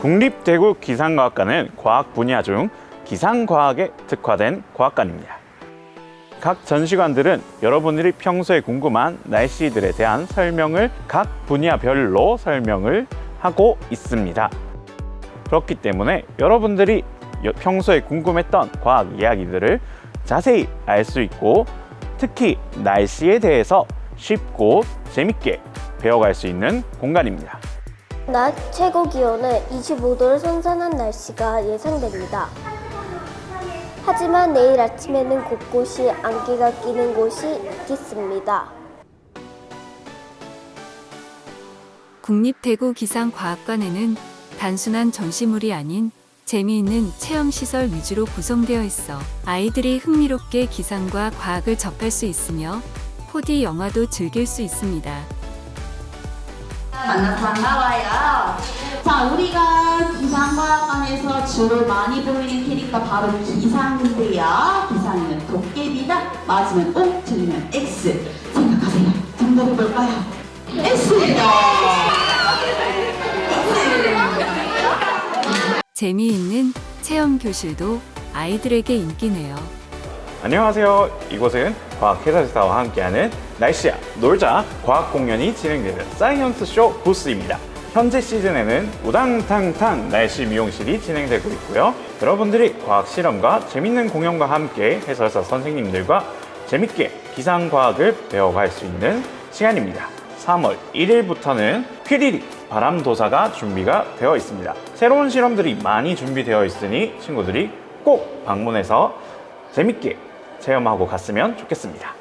국립대구 기상과학과는 과학 분야 중 기상과학에 특화된 과학관입니다. 각 전시관들은 여러분들이 평소에 궁금한 날씨들에 대한 설명을 각 분야별로 설명을 하고 있습니다. 그렇기 때문에 여러분들이 여- 평소에 궁금했던 과학 이야기들을 자세히 알 수 있고 특히 날씨에 대해서 쉽고 재밌게 배워갈 수 있는 공간입니다. 낮 최고 기온은 25도를 선선한 날씨가 예상됩니다. 하지만 내일 아침에는 곳곳이 안개가 끼는 곳이 있겠습니다. 국립대구 기상과학관에는 단순한 전시물이 아닌 재미있는 체험시설 위주로 구성되어 있어 아이들이 흥미롭게 기상과 과학을 접할 수 있으며 4D 영화도 즐길 수 있습니다. 만나서 반가워요. 자, 우리가 기상과학관에서 주로 많이 보이는 캐릭터 바로 기상인데요. 기상은 도깨비다. 맞으면 O, 틀리면 X. 생각하세요. 정답이 뭘까요? X예요. 재미있는 체험 교실도 아이들에게 인기네요. 안녕하세요. 이곳은 과학회사에서와 함께하는 날씨야 놀자 과학 공연이 진행되는 사이언스 쇼 부스입니다. 현재 시즌에는 우당탕탕 날씨 미용실이 진행되고 있고요. 여러분들이 과학 실험과 재밌는 공연과 함께 해설사 선생님들과 재밌게 기상과학을 배워갈 수 있는 시간입니다. 3월 1일부터는 퀴리리 바람도사가 준비가 되어 있습니다. 새로운 실험들이 많이 준비되어 있으니 친구들이 꼭 방문해서 재밌게 체험하고 갔으면 좋겠습니다.